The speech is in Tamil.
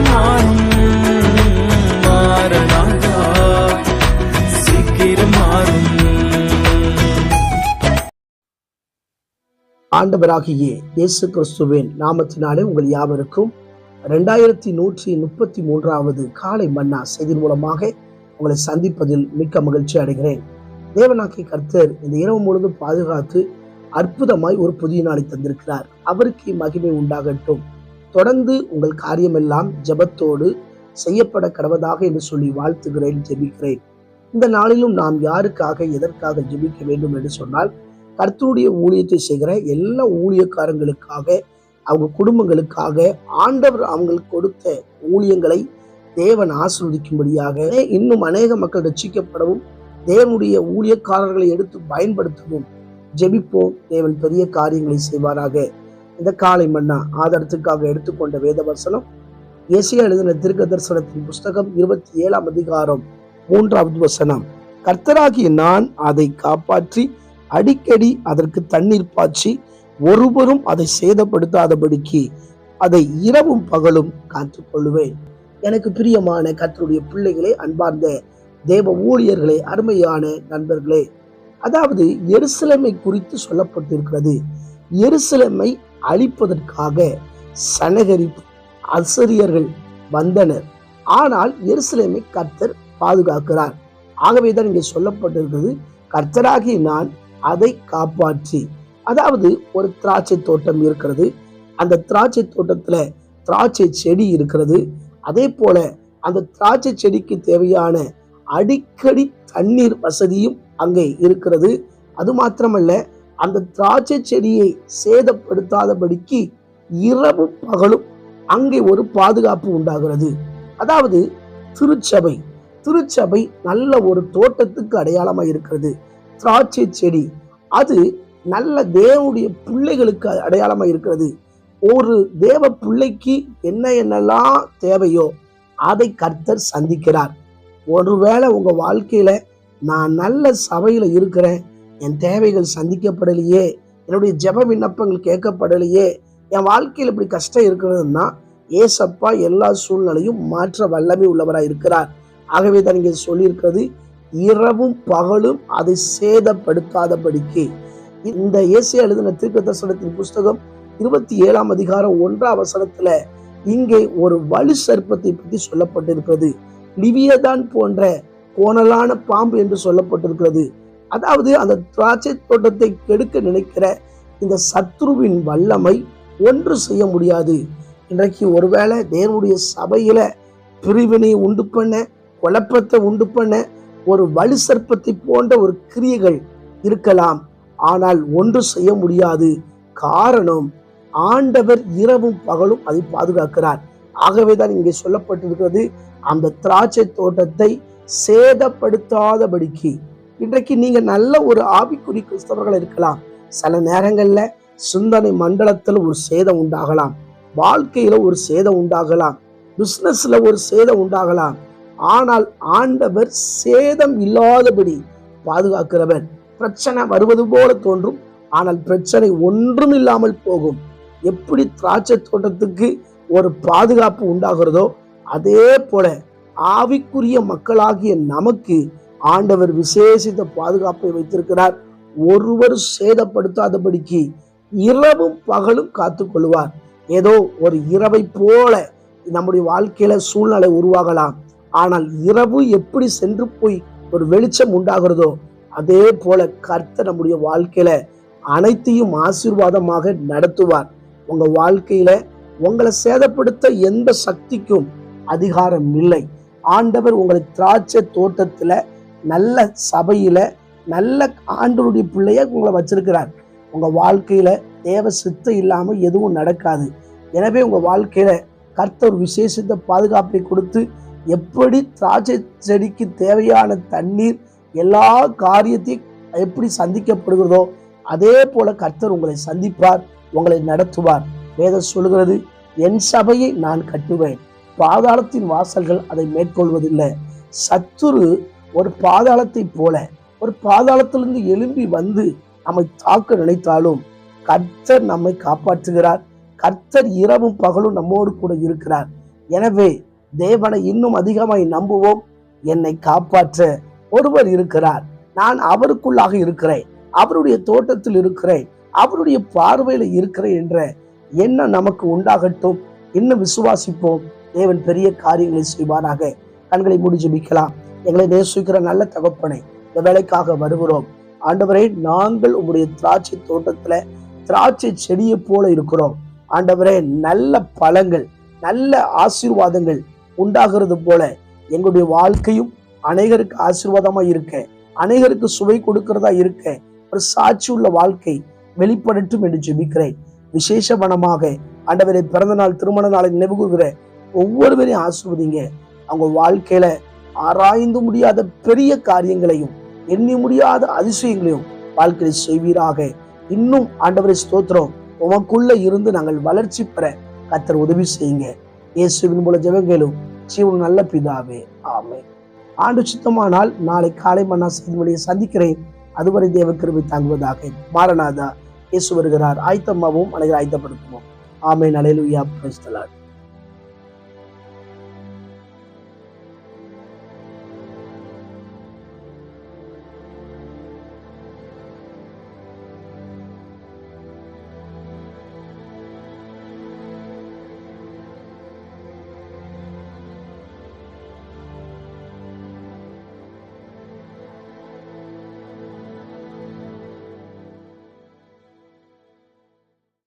மாறும் சீக்கிரம் மாறும். ஆண்டவராகிய இயேசு கிறிஸ்துவின் நாமத்தினாலே உங்கள் யாவருக்கும் ரெண்டாயிரத்தி நூற்றி முப்பத்தி மூன்றாவது காலை மன்னா செய்தி மூலமாக உங்களை சந்திப்பதில் மிக்க மகிழ்ச்சி அடைகிறேன். தேவனாக்கி கர்த்தர் இந்த இரவு முழுவதும் பாதுகாத்து அற்புதமாய் ஒரு புதிய நாளை தந்திருக்கிறார். அவருக்கு மகிமை உண்டாகட்டும். தொடர்ந்து உங்கள் காரியமெல்லாம் ஜெபத்தோடு செய்யப்பட கடவதாக என்று சொல்லி வாழ்த்துகிறேன் ஜெபிக்கிறேன். இந்த நாளிலும் நாம் யாருக்காக எதற்காக ஜெபிக்க வேண்டும் என்று சொன்னால் கர்த்தருடைய ஊழியத்தை செய்கிற எல்லா ஊழியக்காரங்களுக்காக அவங்க குடும்பங்களுக்காக ஆண்டவர் அவங்களுக்கு கொடுத்த ஊழியங்களை தேவன் ஆசிர்வதிக்கும்படியாக இன்னும் அநேக மக்கள் ரட்சிக்கப்படவும் தேவனுடைய ஊழியக்காரர்களை எடுத்து பயன்படுத்தவும் ஜெபிப்போம். தேவன் பெரிய காரியங்களை செய்வாராக. இந்த காலை மன்னா ஆதாரத்துக்காக எடுத்துக்கொண்ட வேத வசனம் ஏசியா எழுதின திருக்க தரிசனத்தின் புஸ்தகம் இருபத்தி ஏழாம் அதிகாரம் மூன்றாவது வசனம். கர்த்தராகிய நான் அதை காப்பாற்றி அடிக்கடி அதற்கு தண்ணீர் பாய்ச்சி ஒருவரும் அதை சேதப்படுத்தாதபடிக்கு அதை இரவும் பகலும் காத்துக்கொள்வேன் எனக்கு பிரியமான கர்த்தருடைய பிள்ளைகளே அன்பார்ந்த தேவ ஊழியர்களே அருமையான நண்பர்களே அதாவது எருசலமை குறித்து சொல்லப்பட்டிருக்கிறது. எருசலமை அழிப்பதற்காக சனகரிப்பு அசரியர்கள் வந்தனர். ஆனால் எருசலேமை கர்த்தர் பாதுகாக்கிறார். ஆகவேதான் இங்கே சொல்லப்பட்டிருக்கிறது கர்த்தராகி நான் அதை காப்பாற்றி. அதாவது ஒரு திராட்சை தோட்டம் இருக்கிறது. அந்த திராட்சை தோட்டத்தில் திராட்சை செடி இருக்கிறது. அதே போல அந்த திராட்சை செடிக்கு தேவையான அடிக்கடி தண்ணீர் வசதியும் அங்கே இருக்கிறது. அது மாத்திரமல்ல அந்த திராட்சை செடியை சேதப்படுத்தாதபடிக்கு இரவும் பகலும் அங்கே ஒரு பாதுகாப்பு உண்டாகிறது. அதாவது திருச்சபை. திருச்சபை நல்ல ஒரு தோட்டத்துக்கு அடையாளமாக இருக்கிறது. திராட்சை செடி. அது நல்ல தேவனுடைய பிள்ளைகளுக்கு அடையாளமாக இருக்கிறது. ஒரு தேவ பிள்ளைக்கு என்ன என்னெல்லாம் தேவையோ அதை கர்த்தர் சந்திக்கிறார். ஒருவேளை உங்கள் வாழ்க்கையில் நான் நல்ல சபையில் இருக்கிறேன் என் தேவைகள் சந்திக்கப்படலையே என்னுடைய ஜெப விண்ணப்பங்கள் கேட்கப்படலையே என் வாழ்க்கையில் இப்படி கஷ்டம் இருக்கிறதுன்னா ஏசப்பா எல்லா சூழ்நிலையும் மாற்ற வல்லமை உள்ளவராக இருக்கிறார். ஆகவே தான் இங்கே சொல்லியிருக்கிறது இரவும் பகலும் அதை சேதப்படுத்தாதபடிக்கு. இந்த இயேசு எழுதின தீர்க்க தரிசனத்தின் புஸ்தகம் இருபத்தி ஏழாம் அதிகாரம் ஒன்றாம் வசனத்துல இங்கே ஒரு வலு சர்ப்பத்தை பற்றி சொல்லப்பட்டிருக்கிறது. லிவியதான் போன்ற கோணலான பாம்பு என்று சொல்லப்பட்டிருக்கிறது. அதாவது அந்த திராட்சை தோட்டத்தை கெடுக்க நினைக்கிற இந்த சத்ருவின் வல்லமை ஒன்று செய்ய முடியாது. இன்றைக்கு ஒருவேளை தேவனுடைய சபையில பிரிவினை உண்டு பண்ண குழப்பத்தை உண்டு பண்ண ஒரு வலு சர்ப்பத்தை போன்ற ஒரு கிரியைகள் இருக்கலாம். ஆனால் ஒன்று செய்ய முடியாது. காரணம் ஆண்டவர் இரவும் பகலும் அதை பாதுகாக்கிறார். ஆகவே தான் இங்கே சொல்லப்பட்டிருக்கிறது அந்த திராட்சை தோட்டத்தை சேதப்படுத்தாதபடிக்கு இன்றைக்கு நீங்கள் நல்ல ஒரு ஆவிக்குறி கிறிஸ்தவர்கள் இருக்கலாம். சில நேரங்களில் சிந்தனை மண்டலத்தில் ஒரு சேதம் உண்டாகலாம். வாழ்க்கையில் ஒரு சேதம் உண்டாகலாம். பிஸ்னஸில் ஒரு சேதம் உண்டாகலாம். ஆனால் ஆண்டவர் சேதம் இல்லாதபடி பாதுகாக்கிறவர். பிரச்சனை வருவது போல தோன்றும். ஆனால் பிரச்சனை ஒன்றும் இல்லாமல் போகும். எப்படி திராட்சை தோட்டத்துக்கு ஒரு பாதுகாப்பு உண்டாகிறதோ அதே போல ஆவிக்குரிய மக்களாகிய நமக்கு ஆண்டவர் விசேஷித்த பாதுகாப்பை வைத்திருக்கிறார். ஒருவர் சேதப்படுத்தாதபடிக்கு இரவும் பகலும் காத்துக்கொள்வார். ஏதோ ஒரு இரவை போல நம்முடைய வாழ்க்கையில சூழ்நிலை உருவாகலாம். ஆனால் இரவு எப்படி சென்று போய் ஒரு வெளிச்சம் உண்டாகிறதோ அதே போல கர்த்தர் நம்முடைய வாழ்க்கையில அனைத்தையும் ஆசீர்வாதமாக நடத்துவார். உங்க வாழ்க்கையில உங்களை சேதப்படுத்த எந்த சக்திக்கும் அதிகாரம் இல்லை. ஆண்டவர் உங்களை திராட்சை தோட்டத்துல நல்ல சபையில் நல்ல ஆண்டவருடைய பிள்ளைய உங்களை வச்சிருக்கிறார். உங்கள் வாழ்க்கையில் தேவ சித்தம் இல்லாமல் எதுவும் நடக்காது. எனவே உங்கள் வாழ்க்கையில் கர்த்தர் விசேஷித்த பாதுகாப்பை கொடுத்து எப்படி திராட்சை செடிக்கு தேவையான தண்ணீர் எல்லா காரியத்தையும் எப்படி சந்திக்கப்படுகிறதோ அதே போல கர்த்தர் உங்களை சந்திப்பார் உங்களை நடத்துவார். வேதம் சொல்கிறது என் சபையை நான் கட்டுவேன். பாதாளத்தின் வாசல்கள் அதை மேற்கொள்வதில்லை. சத்துரு ஒரு பாதாளத்தை போல ஒரு பாதாளத்திலிருந்து எழும்பி வந்து நம்மை தாக்க நினைத்தாலும் கர்த்தர் நம்மை காப்பாற்றுகிறார். கர்த்தர் இரவும் பகலும் நம்மோடு கூட இருக்கிறார். எனவே தேவனை இன்னும் அதிகமாய் நம்புவோம். என்னை காப்பாற்ற ஒருவர் இருக்கிறார். நான் அவருக்குள்ளாக இருக்கிறேன். அவருடைய தோட்டத்தில் இருக்கிறேன். அவருடைய பார்வையில் இருக்கிறேன் என்ற எண்ணம் நமக்கு உண்டாகட்டும். இன்னும் விசுவாசிப்போம். தேவன் பெரிய காரியங்களை செய்வாராக. கண்களை முடிஞ்சு மிக்கலாம் எங்களை நேசிக்கிற நல்ல தகப்பனை இந்த வேலைக்காக வருகிறோம். ஆண்டவரே நாங்கள் உங்களுடைய திராட்சை தோட்டத்துல திராட்சை செடியை போல இருக்கிறோம். ஆண்டவரே நல்ல பழங்கள் நல்ல ஆசீர்வாதங்கள் உண்டாகிறது போல எங்களுடைய வாழ்க்கையும் அநேகருக்கு ஆசீர்வாதமா இருக்க அநேகருக்கு சுவை கொடுக்கிறதா இருக்க ஒரு சாட்சி உள்ள வாழ்க்கை வெளிப்படட்டும் என்று ஜெபிக்கிறேன். விசேஷ மனமாக ஆண்டவரை பிறந்த நாள் திருமண நாளை நினைவு கூறுகிற ஒவ்வொருவரையும் ஆசிர்வதிங்க. அவங்க வாழ்க்கையில ஆராய்ந்து முடியாத பெரிய காரியங்களையும் எண்ணி முடியாத அதிசயங்களையும் வாழ்க்கையை செய்வீராக. இன்னும் ஆண்டவரை ஸ்தோத்திரம். உமக்குள்ள இருந்து நாங்கள் வளர்ச்சி பெற கத்தர் உதவி செய்யுங்க. இயேசுவின் மூல ஜெபங்களும். ஜீவன் நல்ல பிதாவே. ஆமே ஆண்டு சுத்தமானால் நாளை காலை மன்னா செய்தி சந்திக்கிறேன். அதுவரை தேவ கிருமி தாங்குவதாக மாரநாதா இயேசு வருகிறார். ஆயத்தமாவும் அனைவரும் ஆயத்தப்படுத்துவோம். ஆமே நலையிலுயா பிரைஸ்தலாட்